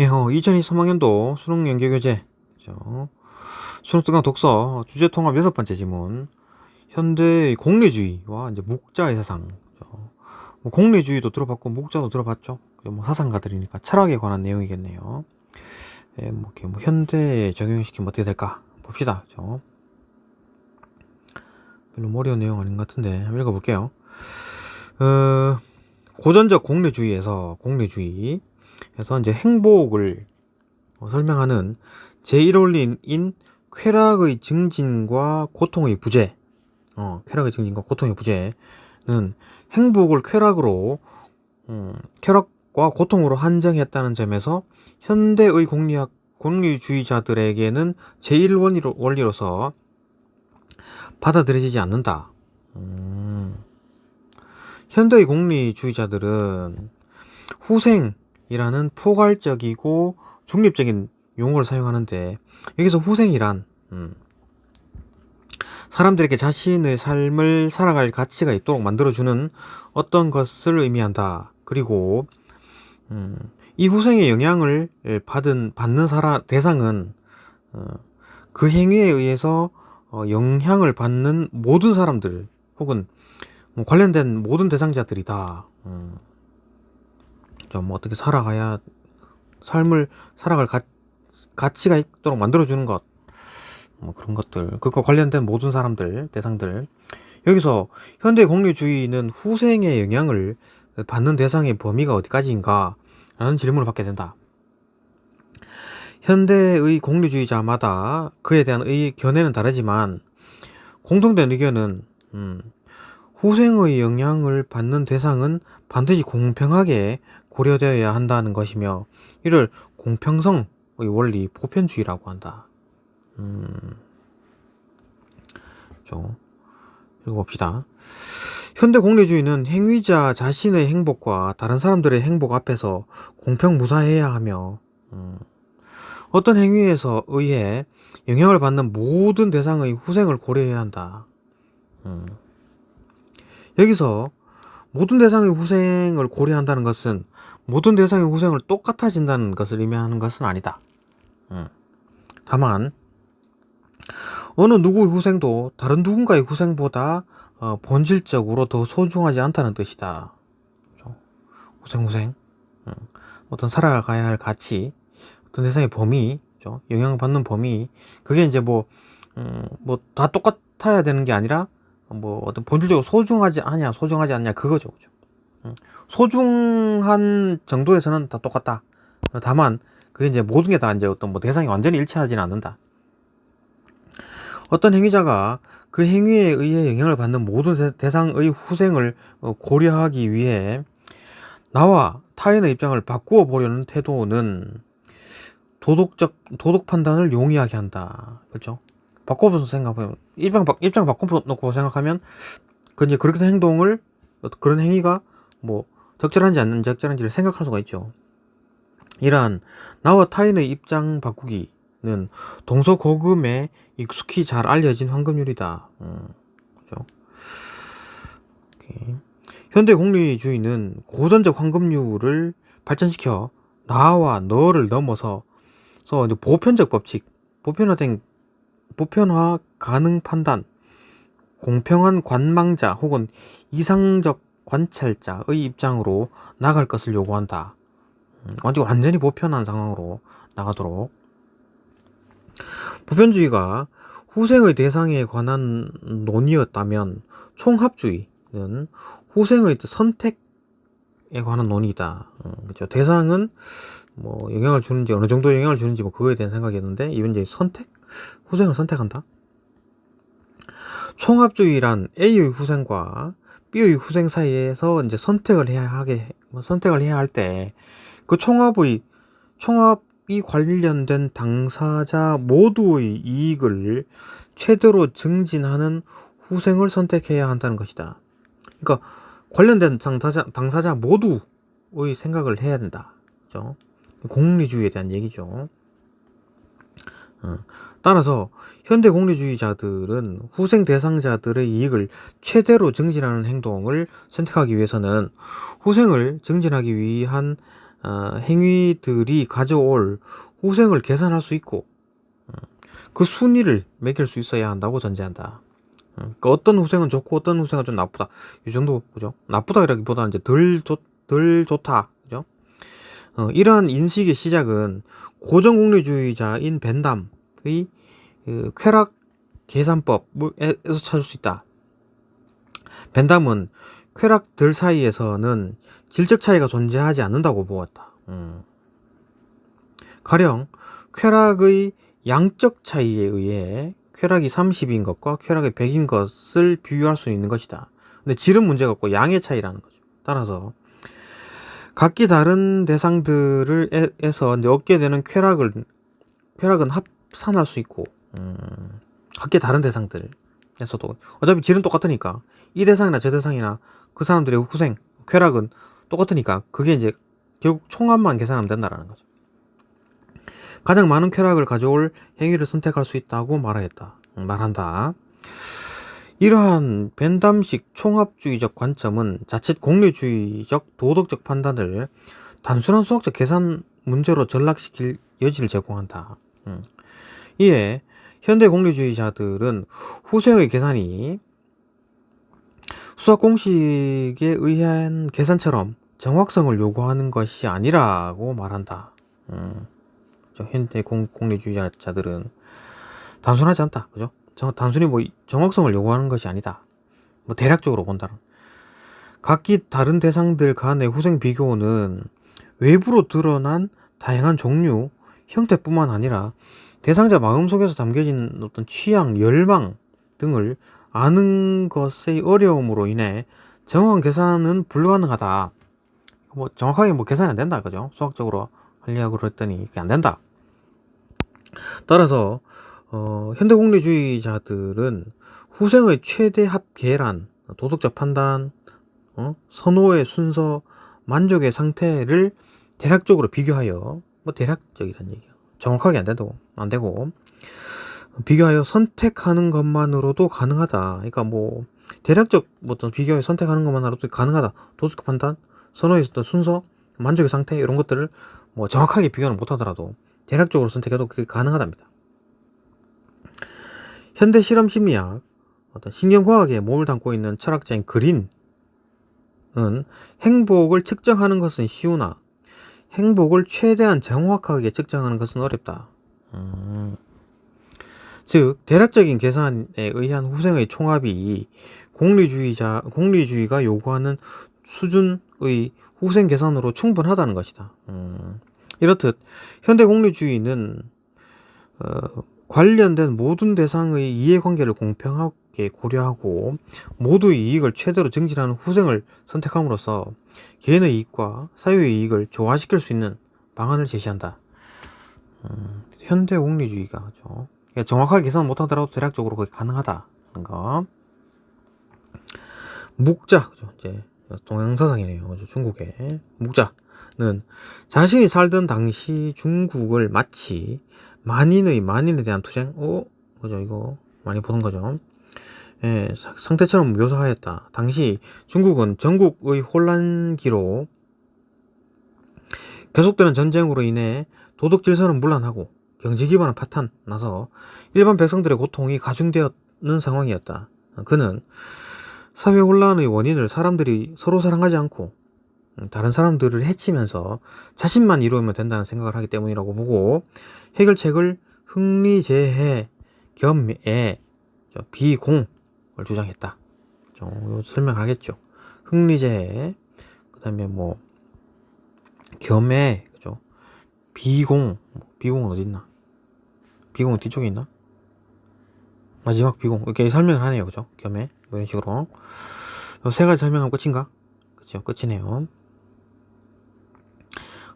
예, 어, 2023학년도 수능 연계교재 그죠? 수능 특강 독서 주제 통합 여섯 번째 지문 현대의 공리주의와 이제 묵자의 사상 그죠? 뭐 공리주의도 들어봤고 묵자도 들어봤죠. 뭐 사상가들이니까 철학에 관한 내용이겠네요. 예, 뭐, 이렇게 뭐 현대에 적용시키면 어떻게 될까 봅시다. 그죠? 별로 뭐 어려운 내용 아닌 것 같은데 한번 읽어볼게요. 어, 고전적 공리주의에서 공리주의 그래서 이제 행복을 어, 설명하는 제1원리인 쾌락의 증진과 고통의 부재, 어, 쾌락의 증진과 고통의 부재는 행복을 쾌락으로, 음, 쾌락과 고통으로 한정했다는 점에서 현대의 공리학, 공리주의자들에게는 제1원리로, 원리로서 받아들여지지 않는다. 음, 현대의 공리주의자들은 후생, 이라는 포괄적이고 중립적인 용어를 사용하는데 여기서 후생이란 음, 사람들에게 자신의 삶을 살아갈 가치가 있도록 만들어주는 어떤 것을 의미한다. 그리고 음, 이 후생의 영향을 받은 받는 사람 대상은 어, 그 행위에 의해서 어, 영향을 받는 모든 사람들 혹은 뭐 관련된 모든 대상자들이다. 음. 좀 어떻게 살아가야 삶을 살아갈 가, 가치가 있도록 만들어주는 것, 뭐 그런 것들, 그것과 관련된 모든 사람들, 대상들. 여기서 현대 공리주의는 후생의 영향을 받는 대상의 범위가 어디까지인가? 라는 질문을 받게 된다. 현대의 공리주의자마다 그에 대한 의 견해는 다르지만 공통된 의견은 음, 후생의 영향을 받는 대상은 반드시 공평하게 고려되어야 한다는 것이며 이를 공평성의 원리 보편주의라고 한다. 음, 좀 읽어봅시다. 현대 공리주의는 행위자 자신의 행복과 다른 사람들의 행복 앞에서 공평무사해야 하며 음, 어떤 행위에서 의해 영향을 받는 모든 대상의 후생을 고려해야 한다. 음, 여기서 모든 대상의 후생을 고려한다는 것은 모든 대상의 후생을 똑같아진다는 것을 의미하는 것은 아니다. 음. 다만 어느 누구의 후생도 다른 누군가의 후생보다 어, 본질적으로 더 소중하지 않다는 뜻이다. 후생 후생 음. 어떤 살아가야 할 가치 어떤 대상의 범위? 영향받는 범위 그게 이제 뭐 음, 뭐다 똑같아야 되는 게 아니라 뭐 어떤 본질적으로 소중하지 않냐 소중하지 않냐 그거죠. 그죠? 소중한 정도에서는 다 똑같다. 다만 그게 이제 모든 게 다 이제 어떤 뭐 대상이 완전히 일치하지는 않는다. 어떤 행위자가 그 행위에 의해 영향을 받는 모든 대상의 후생을 어, 고려하기 위해 나와 타인의 입장을 바꾸어 보려는 태도는 도덕적 도덕 판단을 용이하게 한다. 그렇죠? 바꿔서 생각하면 입장 바, 입장 바꿔 놓고 생각하면 그 이제 그렇게 행동을 그런 행위가 뭐 적절한지 안 적절한지를 생각할 수가 있죠. 이러한 나와 타인의 입장 바꾸기는 동서고금에 익숙히 잘 알려진 황금률이다. 음, 그죠? 현대 공리주의는 고전적 황금률을 발전시켜 나와 너를 넘어서 서 이제 보편적 법칙, 보편화된 보편화 가능 판단, 공평한 관망자 혹은 이상적 관찰자의 입장으로 나갈 것을 요구한다. 음, 완전히 보편한 상황으로 나가도록. 보편주의가 후생의 대상에 관한 논의였다면 총합주의는 후생의 선택에 관한 논의다. 그렇죠. 대상은 뭐 영향을 주는지 어느 정도 영향을 주는지 뭐 그거에 대한 생각이었는데 이번 이제 선택 후생을 선택한다. 총합주의란 A의 후생과 B의 후생 사이에서 이제 선택을 해야 하게 뭐 선택을 해야 할 때 그 총합의 총합이 관련된 당사자 모두의 이익을 최대로 증진하는 후생을 선택해야 한다는 것이다. 그러니까 관련된 당사자, 당사자 모두의 생각을 해야 된다. 그죠? 공리주의에 대한 얘기죠. 어. 따라서 현대 공리주의자들은 후생 대상자들의 이익을 최대로 증진하는 행동을 선택하기 위해서는 후생을 증진하기 위한 어, 행위들이 가져올 후생을 계산할 수 있고 음, 그 순위를 매길 수 있어야 한다고 전제한다. 음, 그 어떤 후생은 좋고 어떤 후생은 좀 나쁘다. 이 정도 그죠? 나쁘다라기보다는 이제 덜 좋, 덜 좋다. 그죠? 어, 이러한 인식의 시작은 고정공리주의자인 벤담 의그 쾌락 계산법에서 찾을 수 있다. 벤담은 쾌락들 사이에서는 질적 차이가 존재하지 않는다고 보았다. 음. 가령 쾌락의 양적 차이에 의해 쾌락이 30인 것과 쾌락이 100인 것을 비교할 수 있는 것이다. 근데 질은 문제가 없고 양의 차이라는 거죠. 따라서 각기 다른 대상들을 에- 에서 얻게 되는 쾌락을 쾌락은 합 산할 수 있고 음, 각기 다른 대상들에서도 어차피 질은 똑같으니까 이 대상이나 저 대상이나 그 사람들의 후생 쾌락은 똑같으니까 그게 이제 결국 총합만 계산하면 된다라는 거죠. 가장 많은 쾌락을 가져올 행위를 선택할 수 있다고 말하였다. 음, 말한다. 이러한 벤담식 총합주의적 관점은 자칫 공리주의적 도덕적 판단을 단순한 수학적 계산 문제로 전락시킬 여지를 제공한다. 음. 이에 현대 공리주의자들은 후생의 계산이 수학 공식에 의한 계산처럼 정확성을 요구하는 것이 아니라고 말한다. 음. 저 현대 공, 공리주의자들은 단순하지 않다. 그죠? 정, 단순히 뭐 정확성을 요구하는 것이 아니다. 뭐 대략적으로 본다는. 각기 다른 대상들 간의 후생 비교는 외부로 드러난 다양한 종류, 형태뿐만 아니라 대상자 마음속에서 담겨진 어떤 취향, 열망 등을 아는 것의 어려움으로 인해 정확한 계산은 불가능하다. 뭐 정확하게 뭐 계산이 안 된다, 그죠? 수학적으로 하려고 그랬더니 그게 안 된다. 따라서 어, 현대 공리주의자들은 후생의 최대 합 계란, 도덕적 판단, 어? 선호의 순서, 만족의 상태를 대략적으로 비교하여 뭐 대략적이란 얘기야. 정확하게 안 된다고 안 되고 비교하여 선택하는 것만으로도 가능하다. 그러니까 뭐 대략적 뭐 어떤 비교하여 선택하는 것만으로도 가능하다. 도덕적 판단, 선호의 어떤 순서, 만족의 상태 이런 것들을 뭐 정확하게 비교는 못하더라도 대략적으로 선택해도 그게 가능하답니다. 현대 실험 심리학, 어떤 신경과학에 몸을 담고 있는 철학자인 그린은 행복을 측정하는 것은 쉬우나 행복을 최대한 정확하게 측정하는 것은 어렵다. 음. 즉 대략적인 계산에 의한 후생의 총합이 공리주의자 공리주의가 요구하는 수준의 후생 계산으로 충분하다는 것이다. 음. 이렇듯 현대 공리주의는 어, 관련된 모든 대상의 이해관계를 공평하게 고려하고 모두의 이익을 최대로 증진하는 후생을 선택함으로써 개인의 이익과 사회의 이익을 조화시킬 수 있는 방안을 제시한다. 음, 현대 공리주의가 그죠. 그러니까 정확하게 계산 못하더라도 대략적으로 그게 가능하다는 거. 묵자, 그죠. 이제 동양 사상이네요. 그죠. 중국의 묵자는 자신이 살던 당시 중국을 마치 만인의 만인에 대한 투쟁, 어, 그죠. 이거 많이 보는 거죠. 예, 사- 상태처럼 묘사하였다. 당시 중국은 전국의 혼란기로 계속되는 전쟁으로 인해 도덕 질서는 문란하고 경제 기반은 파탄 나서 일반 백성들의 고통이 가중되었는 상황이었다. 그는 사회 혼란의 원인을 사람들이 서로 사랑하지 않고 음, 다른 사람들을 해치면서 자신만 이루면 된다는 생각을 하기 때문이라고 보고 해결책을 흥리재해 저 비공을 주장했다. 설명하겠죠. 흥리재해 그다음에 뭐 겸애 그죠. 비공 비공은 어디 있나? 비공은 뒤쪽에 있나? 마지막 비공 이렇게 설명을 하네요, 그죠? 겸해 이런 식으로 이세 가지 설명하면 끝인가? 그죠? 끝이네요.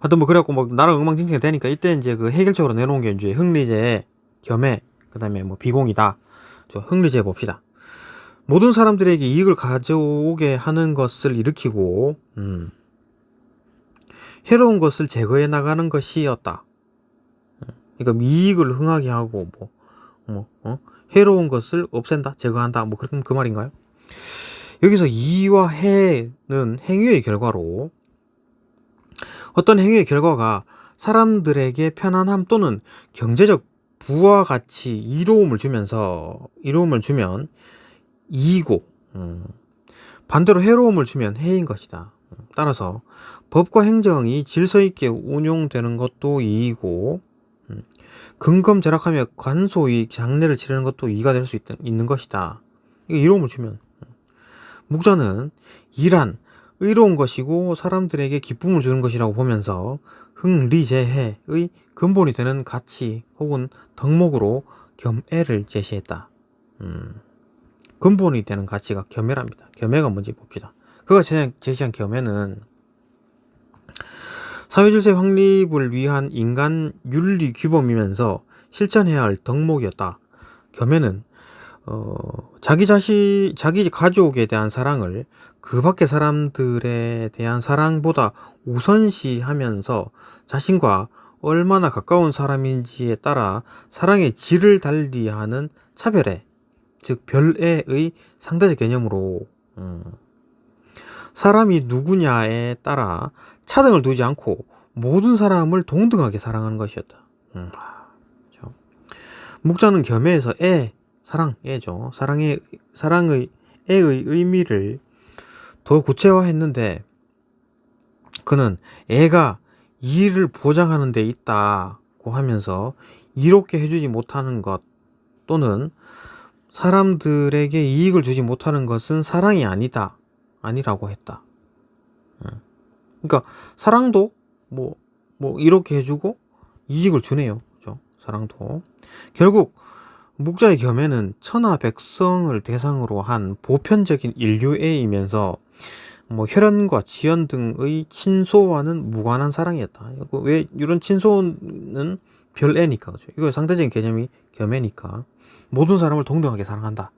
하여튼 뭐 그래갖고 뭐 나라 엉망진창이 되니까 이때 이제 그 해결책으로 내놓은 게 이제 흥리제 겸해 그 다음에 뭐 비공이다. 저 흥리제 봅시다. 모든 사람들에게 이익을 가져오게 하는 것을 일으키고 음, 해로운 것을 제거해 나가는 것이었다. 그러니까 이익을 흥하게 하고 뭐, 뭐 어? 해로운 것을 없앤다, 제거한다, 뭐 그런 그 말인가요? 여기서 이와 해는 행위의 결과로 어떤 행위의 결과가 사람들에게 편안함 또는 경제적 부와 같이 이로움을 주면서 이로움을 주면 이이고 음, 반대로 해로움을 주면 해인 것이다. 음, 따라서 법과 행정이 질서 있게 운용되는 것도 이이고 음, 근검 절약하며 관소의 장례를 치르는 것도 이가 될 수 있는 것이다. 이로움을 주면 음. 묵자는 이란 의로운 것이고 사람들에게 기쁨을 주는 것이라고 보면서 흥리제해의 근본이 되는 가치 혹은 덕목으로 겸애를 제시했다. 음, 근본이 되는 가치가 겸애랍니다. 겸애가 뭔지 봅시다. 그가 제시한 겸애는 사회질서 확립을 위한 인간 윤리 규범이면서 실천해야 할 덕목이었다. 겸애는 어, 자기 자신, 자기 가족에 대한 사랑을 그 밖의 사람들에 대한 사랑보다 우선시하면서 자신과 얼마나 가까운 사람인지에 따라 사랑의 질을 달리하는 차별애, 즉 별애의 상대적 개념으로 음, 사람이 누구냐에 따라 차등을 두지 않고 모든 사람을 동등하게 사랑하는 것이었다. 음, 그렇죠. 묵자는 겸해에서 애, 사랑, 애죠. 사랑의 사랑의 애의 의미를 더 구체화했는데 그는 애가 이를 보장하는 데 있다고 하면서 이롭게 해주지 못하는 것 또는 사람들에게 이익을 주지 못하는 것은 사랑이 아니다. 아니라고 했다. 그러니까 사랑도 뭐, 뭐 이렇게 해주고 이익을 주네요. 그죠? 사랑도. 결국 묵자의 겸해는 천하 백성을 대상으로 한 보편적인 인류애이면서 뭐 혈연과 지연 등의 친소와는 무관한 사랑이었다. 왜 이런 친소는 별애니까 그죠. 이거 상대적인 개념이 겸애니까 모든 사람을 동등하게 사랑한다.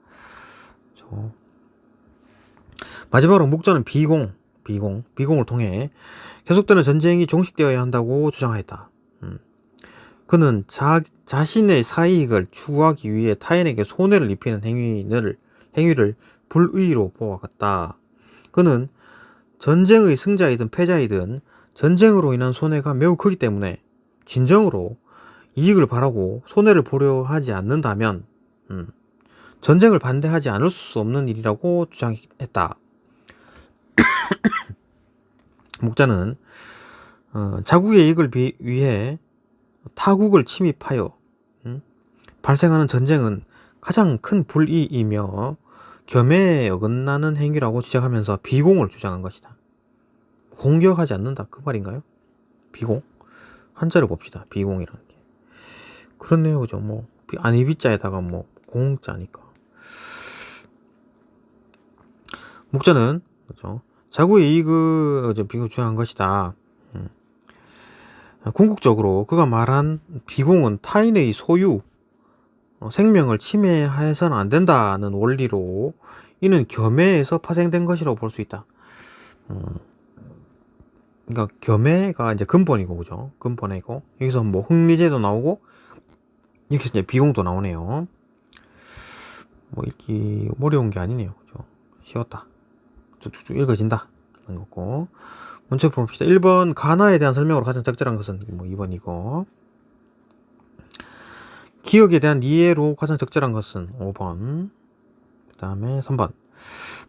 마지막으로 묵자는 비공, 비공, 비공을 통해 계속되는 전쟁이 종식되어야 한다고 주장하였다. 음. 그는 자, 자신의 사이익을 추구하기 위해 타인에게 손해를 입히는 행위를, 행위를 불의로 보아갔다. 그는 전쟁의 승자이든 패자이든 전쟁으로 인한 손해가 매우 크기 때문에 진정으로 이익을 바라고 손해를 보려 하지 않는다면 음, 전쟁을 반대하지 않을 수 없는 일이라고 주장했다. 목자는 어, 자국의 이익을 비, 위해 타국을 침입하여 음, 발생하는 전쟁은 가장 큰 불이이며 겸해에 어긋나는 행위라고 지적하면서 비공을 주장한 것이다. 공격하지 않는다 그 말인가요? 비공 한자를 봅시다. 비공이라는 게 그렇네요, 그죠? 뭐 아니 비자에다가 뭐 공자니까 목자는 그죠? 자구의 이익을 비공 주장한 것이다. 음. 궁극적으로 그가 말한 비공은 타인의 소유, 어, 생명을 침해해서는 안 된다는 원리로 이는 겸해에서 파생된 것이라고 볼 수 있다. 음. 그러니까 겸해가 이제 근본이고 그죠? 근본이고 여기서 뭐 흥리제도 나오고 여기서 이제 비공도 나오네요. 뭐 읽기 어려운 게 아니네요. 그죠? 쉬웠다. 쭉쭉쭉 읽어진다. 그런 거고. 문제 봅시다. 1번 가나에 대한 설명으로 가장 적절한 것은 뭐 2번이고. 기억에 대한 이해로 가장 적절한 것은 5번. 그 다음에 3번.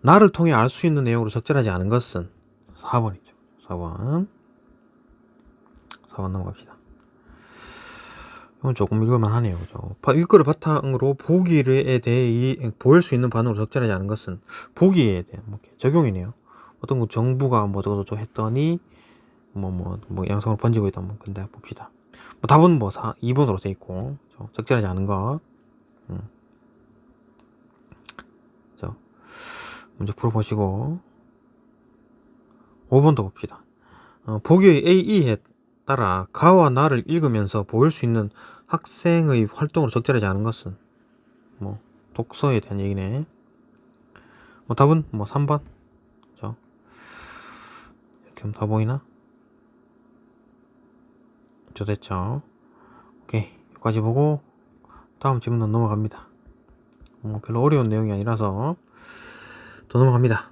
나를 통해 알 수 있는 내용으로 적절하지 않은 것은 4번이죠. 4번. 4번 넘어갑시다. 이건 조금 읽을만 하네요. 그죠? 이거를 바탕으로 보기에 대해 보일 수 있는 반응으로 적절하지 않은 것은 보기에 대한 뭐 적용이네요. 어떤 거 정부가 뭐 저거 했더니 뭐 뭐뭐 뭐 양성을 번지고 있다 뭐 근데 봅시다. 뭐 답은 뭐 4, 2번으로 돼 있고 적절하지 않은 거. 음. 저 먼저 풀어보시고 5번도 봅시다. 어, 보기의 AE에 따라 가와 나를 읽으면서 보일 수 있는 학생의 활동으로 적절하지 않은 것은 뭐 독서에 대한 얘기네. 뭐 답은 뭐 3번. 그죠? 이렇게 하면 다 보이나? 저 됐죠? 오케이. 여기까지 보고 다음 질문으로 넘어갑니다. 뭐 별로 어려운 내용이 아니라서 더 넘어갑니다.